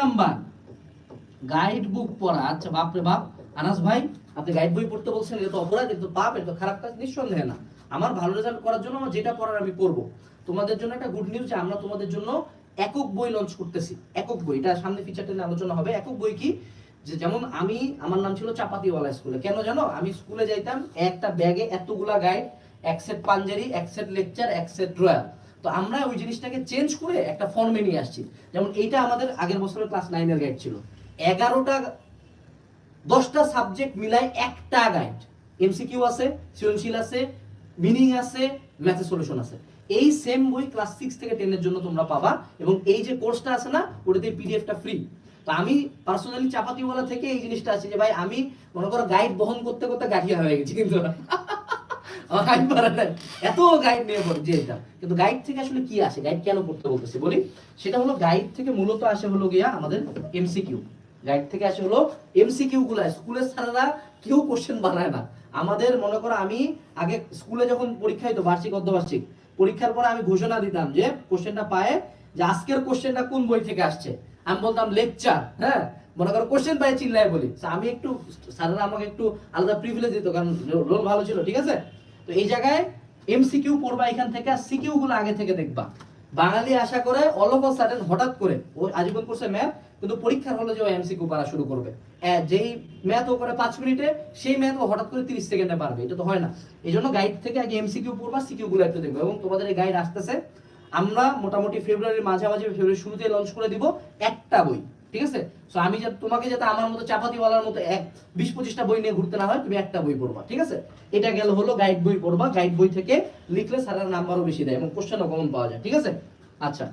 Number. Guide book পড়া। আচ্ছা বাপরে বাপ। আনাস ভাই, আপনি গাইড বই পড়তে বলছেন, এটা তো অপরাধ, এটা তো পাপ, এটা তো খারাপ কাজ, নিঃসন্দেহে না। আমার ভালো রেজাল্ট করার জন্য আমার যেটা পড়ার আমি করব। তোমাদের জন্য একটা গুড নিউজ যে আমরা তোমাদের জন্য একক বই লঞ্চ করতেছি। একক বই, এটা সামনে ফিচারটা নিয়ে আলোচনা হবে। একক বই কি? যে যেমন আমি, আমার নাম ছিল চাপাতিওয়ালা স্কুলে কেন জানো? আমি স্কুলে যাইতাম, একটা ব্যাগে এতগুলা গাইড এক সেট পাঞ্জারি এক সেট লেকচার এক সেট ড্রয়ার তো আমরা ওই জিনিসটাকে চেঞ্জ করে একটা ফর্মে নিয়ে আসছি। যেমন এইটা আমাদের আগের বছরের ক্লাস নাইনের গাইড ছিল। এগারোটা, দশটা সাবজেক্ট মিলায় একটা গাইড এমসিকিউ আছে, সৃজনশীল আছে মিনিং আছে ম্যাথের সলিউশন আছে। এই সেম বই ক্লাস সিক্স থেকে টেনের জন্য তোমরা পাবা এবং এই যে কোর্সটা আছে না ওটাতে পিডিএফটা ফ্রি তো আমি পার্সোনালি চাপাতিওয়ালা থেকে এই জিনিসটা আছে যে, ভাই, আমি মনে করো গাইড বহন করতে করতে গাঠিয়া হয়ে গেছি কিন্তু। নাই। এত গাইড নিয়ে পড়ছি এটা। কিন্তু গাইড থেকে আসলে কি আসে? গাইড কেন পড়তে বলতেছি? বলি, সেটা হলো গাইড থেকে মূলত আসে হলো গিয়া আমাদের এমসিকিউ গাইড থেকে আসে হলো এমসিকিউ গুলো। স্কুলের স্যারেরা কেউ কোশ্চেন বানায় না। আমাদের, মনে করো আমি আগে স্কুলে যখন পরীক্ষা হইতো, বার্ষিক, অর্ধবার্ষিক, পরীক্ষার পরে আমি ঘোষণা দিতাম যে কোশ্চেনটা পায়, যে আজকের কোশ্চেনটা কোন বই থেকে আসছে? আমি বলতাম লেকচার হ্যাঁ? মনে করো কোশ্চেন পাই চিল্লায় বলি। আমি একটু, স্যারেরা আমাকে একটু আলাদা প্রিভিলেজ দিত, কারণ রোল ভালো ছিল, ঠিক আছে? তো এই জায়গায় এমসিকিউ পড়বা এখান থেকে আর সিকিউ গুলো আগে থেকে দেখবা। বাঙালি আশা করে অল অফ সাডেন হঠাৎ করে, ও আজীবন করছে ম্যাথ কিন্তু পরীক্ষার হলে যে ও এমসিকিউ পারা শুরু করবে। যেই ম্যাথ ও করে পাঁচ মিনিটে, সেই ম্যাথ ও হঠাৎ করে তিরিশ সেকেন্ডে পারবে, এটা তো হয় না। এই জন্য গাইড থেকে আগে এমসিকিউ পড়বা সিকিউ গুলো একটু দেখবে এবং তোমাদের এই গাইড আসতেছে। আমরা মোটামুটি ফেব্রুয়ারির মাঝামাঝি ফেব্রুয়ারি শুরুতে লঞ্চ করে দিব একটা বই। ঠিক আছে? সো আমি যে তোমাকে যাতে আমার মতো চাপাতি বলার মতো এক বিশ পঁচিশটা বই নিয়ে ঘুরতে না হয়, তুমি একটা বই পড়বা, ঠিক আছে? এটা গেল হলো গাইড বই পড়বা। গাইড বই থেকে লিখলে স্যারের নাম্বারও বেশি দেয় এবং কোশ্চেনও কমন পাওয়া যায়, ঠিক আছে? আচ্ছা।